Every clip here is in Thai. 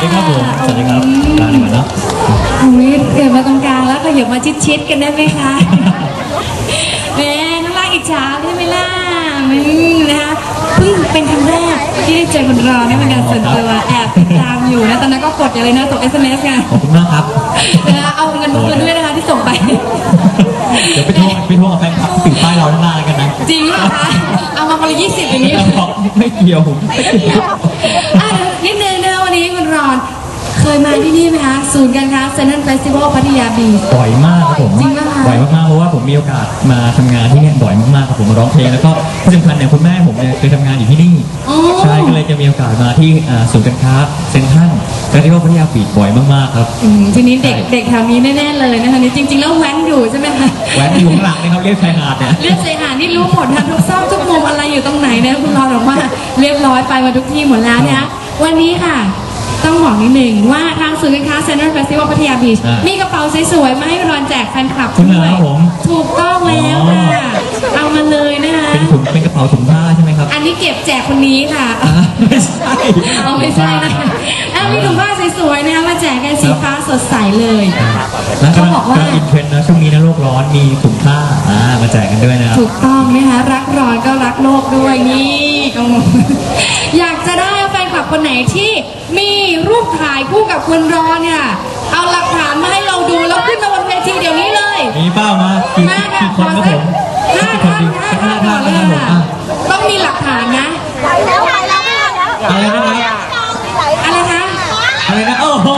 วัสดีครับผม สวัสดีครับลาดีกว่าเนาะอุ้ยเกิดมาตรงกลางแล้วขยับมาชิดๆกันได้ไหมคะแหม่ข้างล่างอิจฉาใช่ไหมล่ะอืมนะคะเพิ่งเป็นครั้งแรกที่ได้เจอคุณรอเนี่ยเป็นการส่วนตัวแอบติดตามอยู่นะตอนนั้นก็กดอย่างเลยนะส่ง SMS ไงขอบคุณมากครับนะคะเอาเงินมาคืนด้วยนะคะที่ส่งไป เดี๋ยวไปทวงไปทวงกับแฟนคลับติดป้ายเราข้างหน้าแล้วกันนะ จริงเหรอคะ เอามาคนละยี่สิบอย่างนี้ ไม่เกี่ยวผมไม่เกี่ยว อะนิดนึงนะคะวันนี้คุณรอนเคย มาที่นี่ไหมคะ ศูนย์การค้าเซ็นทรัลเฟสติวัลพัทยาบีช บ่อยมากครับผมจริงปะคะ บ่อยมากๆเพราะว่าผมมีโอกาสมาทำงานที่เนี่ยบ่อยมากๆครับผมมาร้องเพลงแล้วก็ที่สำคัญเนี่ยคุณแม่ผมเนี่ยเคยทำงานอยู่ที่นี่อ๋อใช่ก็เลยจะมีโอกาสมาที่อ่าศูนย์การค้าเซ็นทรัลเฟสติวัลพัทยาบีชบ่อยมากๆครับ อืมทีนี้เด็กใช่ เด็กแถวนี้แน่ๆเลยนะคะนี่จริง ๆ แล้วแว้นอยู่ใช่ไหมคะแหวนอยู่ข้างหลังนะครับเรียกชายหาดเนี่ย เลือดเสหานี่รู้หมดทันทุกซอกทุกมุมอะไรอยู่ตรงไหนนะคุณรอนบอกว่าเรียบร้อยไปมาทุกที่หมดแล้วนะคะวันนี้ค่ะ ต้องบอกนิดหนึ่งว่าทางศูนย์การค้าเซ็นทรัลเฟสติวัลพัทยาบีชอ่ามีมีกระเป๋าสวยๆมาให้รอนแจกแฟนคลับคุณเหรอด้วยครับผม ถูกต้องแล้วค่ะ เอามาเลยนะคะ เป็นถุงเป็นกระเป๋าถุงผ้าใช่ไหมครับอันนี้เก็บแจกคนนี้ค่ะ อ่าไม่ใช่ เอาไม่ใช่นะอะมีถุงผ้าสวยๆนะคะมาแจกกันสีฟ้าสดใสเลยแล้วเขากำลังบอกว่า กำลังอินเทรนด์นะช่วงนี้นะโลกร้อนมีถุงผ้าอ่ามาแจกกันด้วยนะครับ ถูกต้องนะคะรักร้อนก็รักโลกด้วยนี่โอ้โหอยากจะได้แฟนคลับคนไหนที่มีรูปถ่าย คู่กับคุณรอนเนี่ย เอาหลักฐานมาให้เราดูแล้วขึ้นมาบนเวทีเดี๋ยวนี้เลย มีเป้ามากี่มาค่ะกี่ขคอนครับสัผกมห้ากี่คนท่านดีห้าสักท่าห้านท่านก่อนนะเลยค่ะต้องครับผมอะมีหลักฐานนะ อะไรนะครับอะไรคะอะไรนะโอ้โห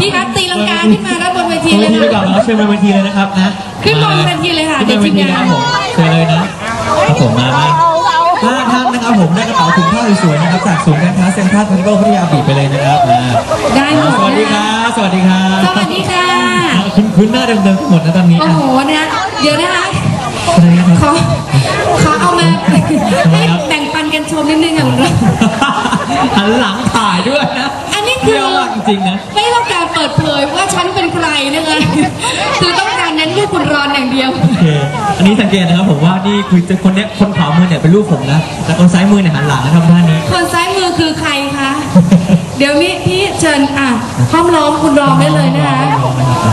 พี่คะตีลังกาขึ้นมาด้านบนเวทีเวเลยทีไปก่อนค่ะแล้วเชิญบนเวทีเลยนะครับนะขึ้นบนเวทีเลยค่ะขึ้นบนเวทีเดี๋ยวทีมงานนะครับผมเชิญเลยนะครับผมมามา ห้าท่านนะครับผมได้กระเป๋าถุงผ้าสวยๆนะครับจากศูนย์การค้าเซ็นทรัลพาริโกพัทยาบีบไปเลยนะครับมาได้หมดสวัสดีคนะรัคะบสวัสดีครับสวัสดีค่ะคุณคุณหน้าเดิมๆหมดนะตอนนี้โอ้อะโหเนี่ยเดี๋ยวนะคะอะไรนะครับขอขอเอามาทำไมให้ครับแบ่งปันกันชมนิดนึงค่ะคุณรอนหันหลังถ่ายด้วยนะอันนี้คือเที่ยวมากจริงๆนะ ไม่ต้องการเปิดเผยว่าฉันเป็นใครนะคะคือต้องการนั้นลูกคุณรอนอย่างเดียวโอ เค อันนี้สังเกตนะครับผมว่านี่คือจะคนเนี้ยคนขวามือเนี่ยเป็นรูปผมนะ แต่คนซ้ายมือเนี่ยหันหลังนะครับท่านนี้ คนซ้ายมือคือใครคะ เดี๋ยวนี้พี่เชิญอะห้อมล้อมคุณรองได้เลยนะคะ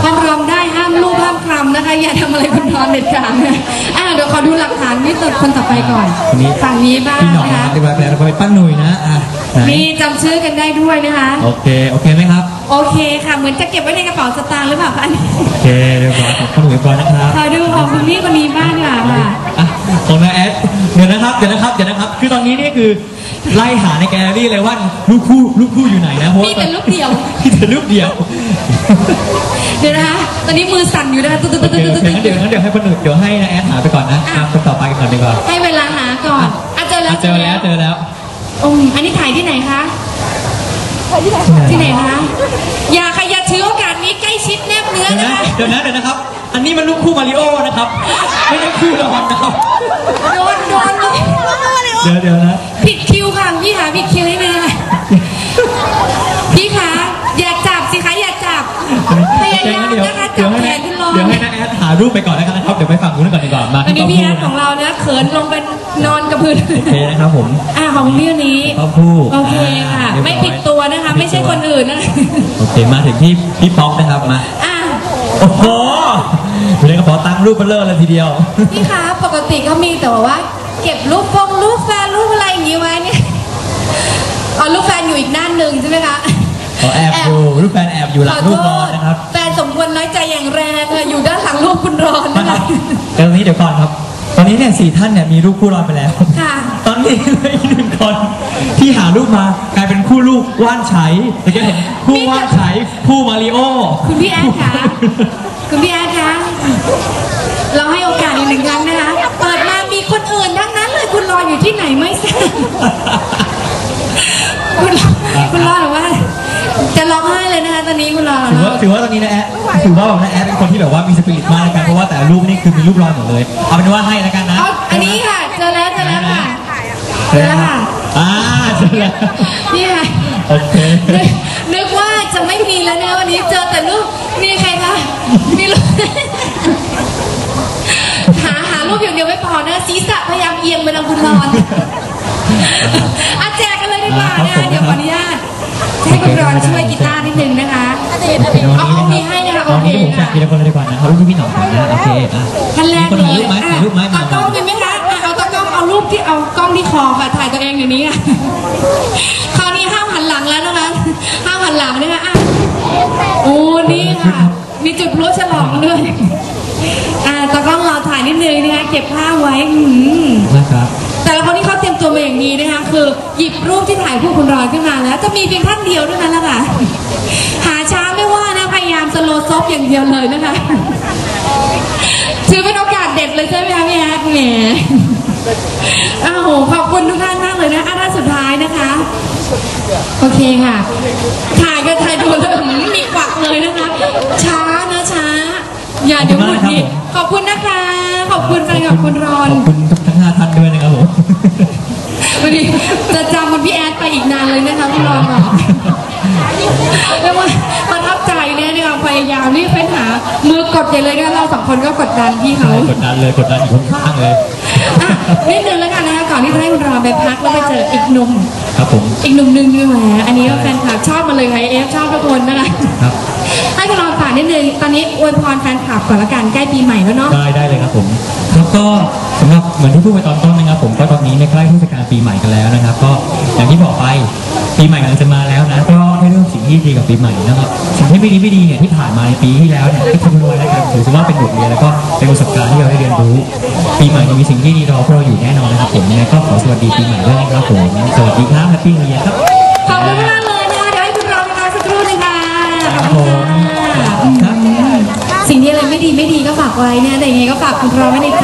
ห้อมล้อมได้ห้ามลูกห้ามคลำนะคะ อย่าทำอะไรคุณรอนเด็ดขาดนะอะเดี๋ยวขอดูหลักฐานนี่ตัวคนต่อไปก่อนคนนี้ ฝั่งนี้บ้างพี่หน่องนะนะคะคะ เดี๋ยวไปแล้วไปป้าหนุ่ยนะอะไหนนี่จำชื่อกันได้ด้วยนะคะ โอเค โอเคไหมครับ โอเคค่ะ เหมือนจะเก็บไว้ในกระเป๋าสตางค์หรือเปล่าคะอันนี้โอเคเรียบร้อยของป้าหนุ่ยเรียบร้อยนะครับขอดูของคุณพี่คนนี้บ้างค่ะค่ะอะของนาแอดเดี๋ยวนะครับเดี๋ยวนะครับเดี๋ยวนะครับ คือตอนนี้นี่คือไล่หาในแกลเลอรี่เลยว่าลูกคู่ลูกคู่อยู่ไหนนะเพราะมีว่าแต่ลูกเดียวมีแต่ลูกเดียวเดี๋ยวนะคะ ตอนนี้มือสั่นอยู่นะคะตุ๊ดตุ๊ดโอตุ๊ดเคตุ๊โอดเคงั้นเดี๋ยวงั้นเดี๋ยวให้ป้าหนุ่ยเดี๋ยวให้นาแอดหาไปก่อนนะตามคนต่อไปก่อนดีกว่าให้เวลาหาก่อนอะเจอแล้วอะเจอแล้วเจอแล้ว อืมอันนี้ถ่ายที่ไหนคะ ที่ไหนคะอย่าค่ะอย่าถือโอกาสนี้ใกล้ชิดแนบเนื้อเดี๋ยวนะนะคะเดี๋ยวนะเดี๋ยวนะครับ อันนี้มันลูกคู่มาริโอนะครับ ไม่ใช่คู่รอนนะครับ โดนโดนเลย เดี๋ยวเดี๋ยวนะ รูปไปก่อนแล้วกันนะครับ เดี๋ยวไปฝั่งนู้นก่อนดีกว่า มาอันนี้ที่พี่เต้าแอหู้ดของนะเราเนี่ยเขินลงเป็นนอนกับพื้นโอเคนะครับผมอ่าของพี่คนนี้เต้าหู้โอเคค่ะอ่าเรียบร้อยไม่ผิดตัวนะคะ ไม่ใช่คนอื่นนะโอเค มาถึงที่พี่ป๊อกนะครับมา อ่าโอ้โหอยู่ในกระเป๋าตังค์รูปเบลเลอร์เลยทีเดียว พี่คะปกติก็มีแต่ว่า เก็บรูปฟงรูปแฟนรูปอะไรอย่างงี้ไว้เนี่ยอ๋อรูปแฟนอยู่อีกด้านหนึ่งใช่ไหมคะ ขอแอบอยู่รูปแฟนแอบอยู่หลังรูปนอนนะครับแฟ นสมควรน้อยใจอย่างแรงค่ะอยู่ด้านหลังรูปคุณรอนนะนะครัคะ บเดี๋ยวตรงนี้เดี๋ยวก่อนครับ ตอนนี้เนี่ยสี่ท่านเนี่ยมีรูปคู่รอนไปแล้ว ค่ะ ตอนนี้เหลยหนึ่งคนที่หารูปมากลายเป็นคู่ลูกว่านไฉเดี๋ยวจะเห็นคู่ว่านไฉคู่มาริโอ คุณพี่แอดคะคุณพี่แอดคะเราให้โอกาสอีกหนึ่งครั้งนะคะ เปิดมามีคนอื่นทั้งนั้นเลยคุณรออยู่ที่ไหนไม่ทราบคุณคุณรอหรือว่า นะคะตอนนี้คุณรอถือว่าถือว่าตอนนี้นะแอดถือว่าแบบนะแอดเป็นคนที่แบบว่ามีสปิริตมากนะครับเพราะว่าแต่ละรูปนี่คือมีรูปรอยหมดเลยเอาเป็นว่าให้แล้วกันนะเอาอันนี้ค่ะเจอแล้วเจอแล้วค่ะเจเจออแล้แล้ววค่ะอ่าเจอแล้วนี่ค่ะโอเคนึกนึกว่าจะไม่มีแล้วนะวันนี้เจอแต่รูปมีใครคะมีรูปหาหารูปอย่างเดียวไม่พอนะศีรษะพยายามเอียงไปทางคุณนอนอาแจกกันเลยดีค่ะครับนะคะผมเดี๋ยวขออนุญาตให้คุณรอนช่วยกีตาร์ นิดนึงนะคะเอาเอามีให้นะคะเอาโอเคนี้ผมจัดทีละคนเลยดีกว่านะเขารูปที่พี่หน่องก่อนนะโอเคอะท่านแรกคนเลถ่ายยรูปไหมถ่ายรูปไหมอะมาตากล้องมีไหมคะอะเอาตากล้องเอารูปที่เอากล้องที่คอค่ะถ่ายตัวเองอยู่นี้ค่ะคราวนี้ห้ามหันหลังแล้วนะคะห้ามหันหลังนะคะอะโอ้นี่ค่ะ มีจุดพลุฉลองด้วยอ่าตากล้องรอถ่ายนิดนึงนะคะเก็บภาพไว้อืมนะครับ แต่ละคนที่เขาเตรียม ตัวมาอย่างดีนะคะ คือหยิบรูปที่ถ่ายคู่คุณรอยขึ้นมาแล้ว จะมีเพียงท่านเดียวเท่านั้นแหละค่ะ หาช้าไม่ว่านะ พยายามสโลว์ซอฟอย่างเดียวเลยนะคะถือเป็นโอกาสเด็ดเลยใช่ไหมคะพี่แอดแหมอ้าวขอบคุณทุกท่านมากเลยนะอะท่านสุดท้ายนะคะ โอเคค่ะ ถ่ายกันถ่ายดูแล้วหืมมีกวักเลยนะคะ ช้านะช้า อย่าเดี๋ยวหมุดหงิดขอบคุณนะคะ ขอบคุณแฟนกับคุณรอน ขอบคุณทั้งห้าท่านด้วยนะครับผม วันนี้จะจำคุณพี่แอดไปอีกนานเลยนะคะพี่รองบอกเรียกว่าประทับใจแน่ในความพยายามรีบไปหา มือกดใหญ่เลยนะเราสองคนก็กดดันพี่เขากดดันเลยกดดันอยู่ข้างๆเลยอะนิดนึงแล้วกันนะคะก่อนที่จะให้คุณรองไปพักแล้วไปเจออีกหนุ่มครับผมอีกหนุ่มหนึ่งด้วยแหมอันนี้ก็แฟนคลับชอบมาเลยค่ะเอฟชอบทุกคนนะคะครับให้คุณรอง ฝากนิดนึง ตอนนี้อวยพรแฟนคลับก่อนละกันใกล้ปีใหม่แล้วเนาะ ได้ได้เลยครับผมแล้วก็สำหรับเหมือนที่พูดไปตอนต้นนะครับ ผมก็ตอนนี้ในใกล้เทศกาลปีใหม่กันแล้วนะครับ ก็อย่างที่บอกไปปีใหม่กำลังจะมาแล้วนะก็ให้เรื่องสิ่งที่ดีกับปีใหม่นะครับสิ่งที่ไม่ดีไม่ดีเนี่ยที่ผ่านมาในปีที่แล้วเนี่ยก็ทิ้งไว้แล้วกันถือว่าเป็นบทเรียนแล้วก็เป็นประสบการณ์ที่เราได้เรียนรู้ ปีใหม่จะมีสิ่งที่ดีรอพวกเราอยู่แน่นอนนะครับผมยังไงก็ขอสวัสดีปีใหม่ด้วยนะครับผมสวัสดีครับแฮปปี้นิวเยียร์ครับ ขอบคุณมากเลยนะคะ สิ่